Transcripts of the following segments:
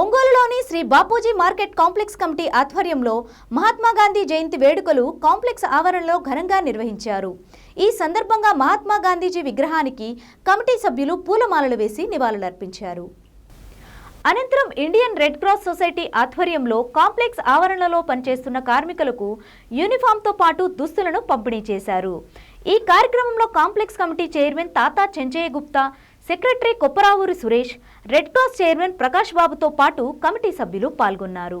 ఒంగోలులోని Shri Bapuji market complex committee ఆధ్వర్యంలో మహాత్మాగాంధీ జయంతి వేడుకలు కాంప్లెక్స్ ఆవరణలో ఘనంగా నిర్వహించారు. ఈ సందర్భంగా మహాత్మా గాంధీజీ విగ్రహానికి కమిటీ సభ్యులు పూలమాలలు వేసి నివాళులర్పించారు. అనంతరం ఇండియన్ రెడ్ క్రాస్ సొసైటీ ఆధ్వర్యంలో కాంప్లెక్స్ ఆవరణలో పనిచేస్తున్న కార్మికులకు యూనిఫామ్తో పాటు దుస్తులను పంపిణీ చేశారు. ఈ కార్యక్రమంలో complex committee chairman Tata Chenchaiah Gupta secretary Kopparavuri Suresh red cross chairman Prakash బాబుతో పాటు కమిటీ సభ్యులు పాల్గొన్నారు.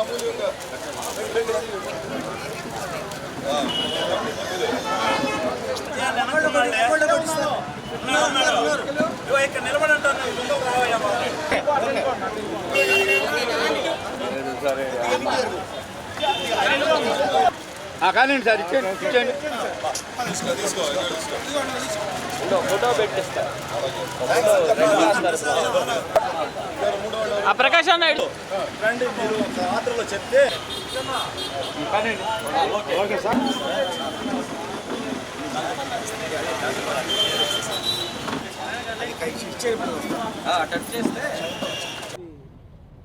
ఇక్కడ నిలబడి ఉంటాను కానీ సార్ ఇచ్చేయండి ఇచ్చేయండి. ఫోటో పెట్టిస్తా ఆ ప్రకాష్ ఇటు. రండి మీరు రాత్రిలో చెప్తే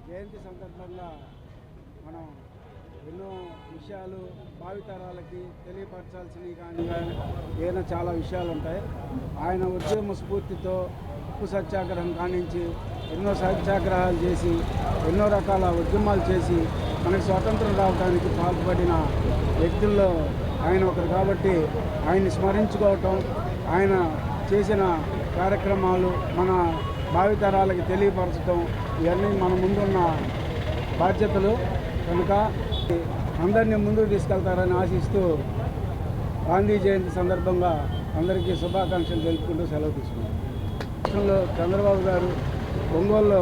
జయంతి సందర్భంగా మనం ఎన్నో విషయాలు భావితరాలకి తెలియపరచాల్సినవి కానీ ఏదైనా చాలా విషయాలు ఉంటాయి. ఆయన ఉద్యమ స్ఫూర్తితో ఉప్పు సత్యాగ్రహం కానించి ఎన్నో సత్యాగ్రహాలు చేసి ఎన్నో రకాల ఉద్యమాలు చేసి మనకి స్వాతంత్రం రావడానికి పాల్పడిన వ్యక్తుల్లో ఆయన ఒకరు కాబట్టి ఆయన్ని స్మరించుకోవటం ఆయన చేసిన కార్యక్రమాలు మన భావితరాలకి తెలియపరచడం ఇవన్నీ మన ముందున్న బాధ్యతలు. కనుక అందరినీ ముందుకు తీసుకెళ్తారని ఆశిస్తూ గాంధీ జయంతి సందర్భంగా అందరికీ శుభాకాంక్షలు తెలుపుకుంటూ సెలవు తీసుకున్నాం. రాష్ట్రంలో చంద్రబాబు గారు ఒంగోలులో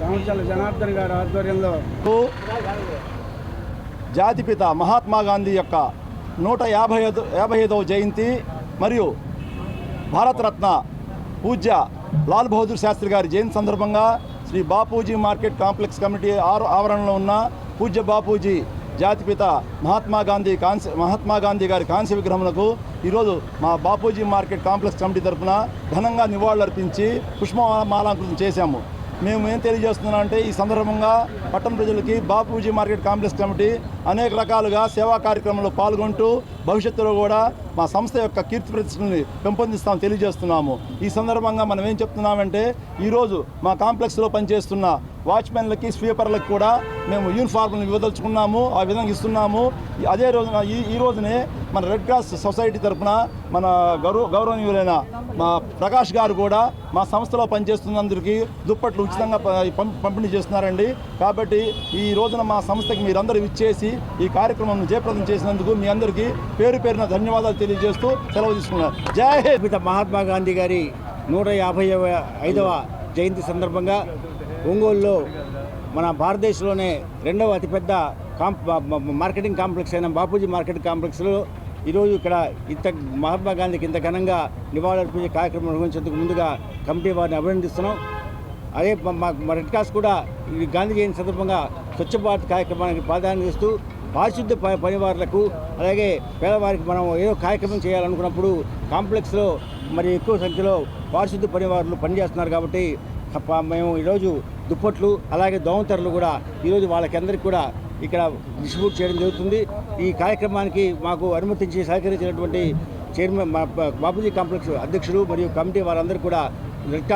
రామచంద్ర జనార్దన్ గారి ఆధ్వర్యంలో జాతిపిత మహాత్మా గాంధీ యొక్క నూట యాభై ఐదు యాభై ఐదవ జయంతి మరియు భారతరత్న పూజ్య లాల్ బహదూర్ శాస్త్రి గారి జయంతి సందర్భంగా Shri Bapuji market complex committee ఆరు ఆవరణలో ఉన్న పూజ్య బాపూజీ జాతిపిత మహాత్మా గాంధీ కాంస్య మహాత్మా గాంధీ గారి కాంస్య విగ్రహములకు ఈరోజు మా బాపూజీ మార్కెట్ కాంప్లెక్స్ కమిటీ తరఫున ఘనంగా నివాళులర్పించి పుష్పమాలాంకృతం చేశాము. మేము ఏం తెలియజేస్తున్నామంటే ఈ సందర్భంగా పట్టణ ప్రజలకి బాపూజీ మార్కెట్ కాంప్లెక్స్ కమిటీ అనేక రకాలుగా సేవా కార్యక్రమంలో పాల్గొంటూ భవిష్యత్తులో కూడా మా సంస్థ యొక్క కీర్తి ప్రతిష్టని పెంపొందిస్తామని తెలియజేస్తున్నాము. ఈ సందర్భంగా మనం ఏం చెప్తున్నామంటే ఈరోజు మా కాంప్లెక్స్లో పనిచేస్తున్న వాచ్మెన్లకి స్వీపర్లకు కూడా మేము యూనిఫార్మ్లు ఇవ్వదలుచుకున్నాము ఆ విధంగా ఇస్తున్నాము. అదే రోజున ఈ ఈ రోజునే మన రెడ్ క్రాస్ సొసైటీ తరఫున మన గౌరవ గౌరవనీయులైన మా ప్రకాష్ గారు కూడా మా సంస్థలో పనిచేస్తున్నందరికీ దుప్పట్లు ఉచితంగా పం- పంపిణీ చేస్తున్నారండి. కాబట్టి ఈ రోజున మా సంస్థకి మీరందరూ ఇచ్చేసి ఈ కార్యక్రమం జయప్రదం చేసినందుకు మీ అందరికీ పేరు పేరున ధన్యవాదాలు తెలియజేస్తూ సెలవు తీసుకున్నారు. జై హింద్. మహాత్మా గాంధీ గారి నూట యాభై ఐదవ జయంతి సందర్భంగా ఒంగోలులో మన భారతదేశంలోనే రెండవ అతిపెద్ద కాంప్ మార్కెటింగ్ కాంప్లెక్స్ అయిన బాపూజీ మార్కెట్ కాంప్లెక్స్లో ఈరోజు ఇక్కడ ఇంత మహాత్మా గాంధీకి ఇంత ఘనంగా నివాళులర్పించే కార్యక్రమం నిర్వహించేందుకు ముందుగా కమిటీ వారిని అభినందిస్తున్నాం. అదే మా- రెడ్ క్రాస్ కూడా ఈ గాంధీ జయంతి సందర్భంగా స్వచ్ఛ భారత్ కార్యక్రమానికి ప్రాధాన్యత ఇస్తూ పారిశుద్ధ ప పనివారులకు అలాగే పేదవారికి మనం ఏదో కార్యక్రమం చేయాలనుకున్నప్పుడు కాంప్లెక్స్లో మరి ఎక్కువ సంఖ్యలో పారిశుద్ధ పనివారులు పనిచేస్తున్నారు కాబట్టి మేము ఈరోజు దుప్పట్లు అలాగే దోమతెరలు కూడా ఈరోజు వాళ్ళకి అందరికీ కూడా ఇక్కడ డిస్ట్రిబ్యూట్ చేయడం జరుగుతుంది. ఈ కార్యక్రమానికి మాకు అనుమతించి సహకరించినటువంటి చైర్మన్ మా బాపూజీ కాంప్లెక్స్ అధ్యక్షుడు మరియు కమిటీ వారందరూ కూడా రెడ్